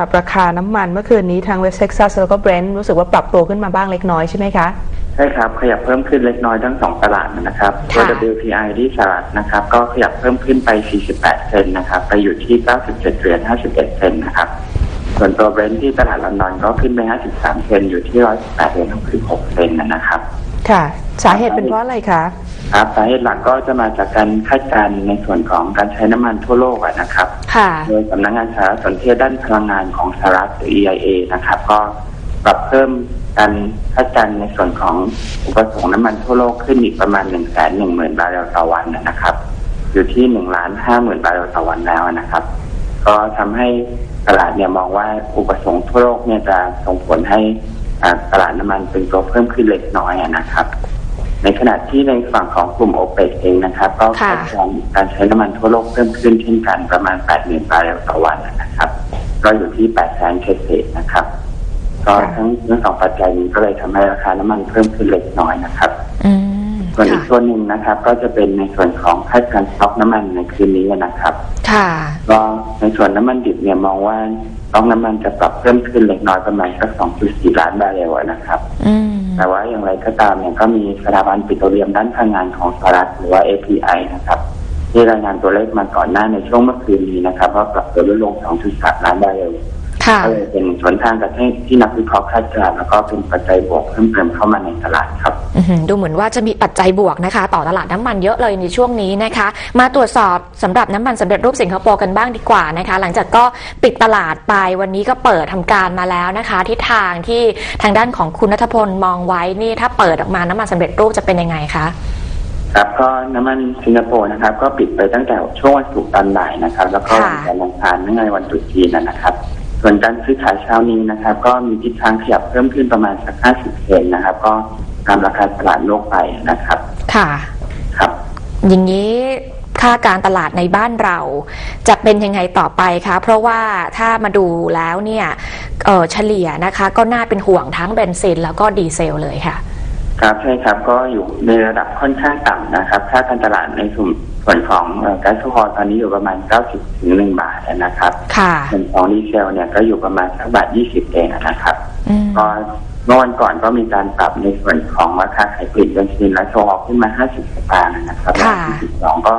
หรับราคาน้ำมันเมื่อคืนนี้ทางเวสเท็กซัสแล้วก็เบรนท์รู้สึกว่าปรับตัวขึ้นมาบ้างเล็กน้อยใช่ไหมคะ ใช่ครับ ขยับเพิ่มขึ้นเล็กน้อยทั้งสองตลาดนะครับตัวค่ะ WTI ที่สหรัฐนะครับ ก็ขยับเพิ่มขึ้นไป 48 เซนต์นะครับ ไปอยู่ที่ 97เหรียญ51 เซนต์นะครับ ส่วนตัวเบรนท์ที่ตลาดลอนดอนก็ขึ้นไป 53 เซนต์อยู่ที่ 118เหรียญ66 เซนต์นะครับ ค่ะ สาเหตุเป็นเพราะอะไรคะ ครับสาเหตุหลักก็จะมาจากการคาดการณ์ในส่วนของการใช้น้ำมันทั่วโลกอะนะครับ ค่ะ โดยสำนักงานสารสนเทศด้านพลังงานของสหรัฐหรือ EIA นะครับ ก็ปรับเพิ่มการคาดการณ์ในส่วนของอุปสงค์น้ำมันทั่วโลกขึ้นอีกประมาณ1นึ่งแสนหนึ่งหมื่นบาร์เรลต่อวันนะครับ อยู่ที่หนึ่งล้านห้าหมื่นบาร์เรลต่อวันแล้วนะครับ ก็ทำให้ตลาดเนี่ยมองว่าอุปสงค์ทั่วโลกเนี่ยจะส่งผลให้อ่า ตลาดน้ำมันเป็นตัวเพิ่มขึ้นเล็กน้อยอะนะครับ ในขณะที่ในฝั่งของกลุ่มโอเปกเองนะครับ ก็ค่ะคาดการณ์การใช้น้ำมันทั่วโลกเพิ่มขึ้นเช่นกันประมาณ 8 0,000บาร์เรลต่อวันนะครับ ก็อยู่ที่8แสนเศษๆนะครับก็ค่ะทั้งทั้งสองปัจจัยนี้ก็เลยทำให้ราคาน้ำมันเพิ่มขึ้นเล็กน้อยนะครับอืม ส่วนอีกค่ะส่วนหนึ่งนะครับ ก็จะเป็นในส่วนของคาดการณ์สต็อกน้ำมันในคืนนี้นะครับ ค่ะก็ในส่วนน้ำมันดิบเนี่ยมองว่าสต็อกน้ำมันจะปรับเพิ่มขึ้นเล็กน้อยประมาณสัก 2.4 ล้านบาร์เรลนะครับอืมแต่ว่าอย่างไรก็ตามเนี่ยก็มีสถาบันปิโตรเลียมด้านพลังงานของสหรัฐหรือว่า API นะครับที่รายงานตัวเลขมาก่อนหน้าในช่วงเมื่อคืนนี้นะครับว่าปรับตัวลดลง 2.3 ล้านบาร์เรลค่ะ ก็เลยเป็นสวนทางกับที่ที่นักวิเคราะห์คาดการณ์แล้วก็เป็นปัจจัยบวกเพิ่มเติมเข้ามาในตลาดครับอื้อหือดูเหมือนว่าจะมีปัจจัยบวกนะคะ ต่อตลาดน้ำมันเยอะเลยในช่วงนี้นะคะ มาตรวจสอบสำหรับน้ำมันสำเร็จรูปสิงคโปร์กันบ้างดีกว่านะคะ หลังจากก็ปิดตลาดไปวันนี้ก็เปิดทำการมาแล้วนะคะทิศทางที่ทางด้านของคุณนัทพลมองไว้นี่ถ้าเปิดออกมาน้ำมันสำเร็จรูปจะเป็นยังไงคะครับก็น้ำมันสิงคโปร์นะครับ ก็ปิดไปตั้งแต่ช่วงวันศุกร์ตอนบ่ายนะครับ แล้วก็ค่ะวันจันทร์อังคารเนื่องในวันตรุษจีนนะนะครับ ส่วนการซื้อขายเช้านี้นะครับ ก็มีทิศทางขยับเพิ่มขึ้นประมาณสัก 50เซนต์นะครับ ก็ตามราคาตลาดโลกไปนะครับ ค่ะ ครับ อย่างนี้ค่าการตลาดในบ้านเราจะเป็นยังไงต่อไปคะ เพราะว่าถ้ามาดูแล้วเนี่ยเอ่อเฉลี่ยนะคะ ก็น่าเป็นห่วงทั้งเบนซินแล้วก็ดีเซลเลยค่ะ ครับใช่ครับก็อยู่ในระดับค่อนข้างต่ำนะครับ ค่าการตลาดในส่วน ส่วนของเอ่อแก๊สโซฮอลตอนนี้อยู่ประมาณ 90ถึง1บาทนะครับค่ะส่วนของดีเซลเนี่ยก็อยู่ประมาณสักบาท 20 เองนะครับอืมก็เมื่อวันก่อนก็มีการปรับในส่วนของราคาขายปลีกเบนซินและโซฮอลขึ้นมา 50 สตางค์นะครับค่ะ42ก็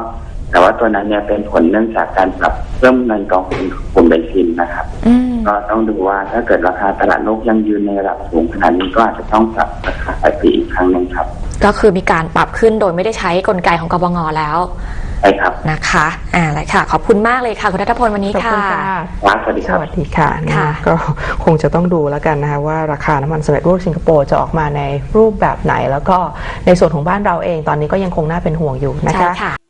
แต่ว่าตัวนั้นเนี่ยเป็นผลเนื่องจากการปรับเพิ่มเงินกองทุนกลุ่มเบนซินนะครับอืมก็ต้องดูว่าถ้าเกิดราคาตลาดโลกยังยืนในระดับสูงขนาดนี้ก็อาจจะต้องปรับราคาขายปลีกอีกครั้งหนึ่งครับ ก็คือมีการปรับขึ้นโดยไม่ได้ใช้กลไกของกบงแล้วใช่ครับนะคะอ่าเลยค่ะ ขอบคุณมากเลยค่ะ คุณนัทพลวันนี้ขอบค่ะคุณค่ะครับสวัสดีสครับวัสดีค่ะนะค่ะ ก็คงจะต้องดูแล้วกันนะคะว่าราคาน้ำมันสำเร็จรูปสิงคโปร์จะออกมาในรูปแบบไหน แล้วก็ในส่วนของบ้านเราเองตอนนี้ก็ยังคงน่าเป็นห่วงอยู่นะใช่คะค่ะ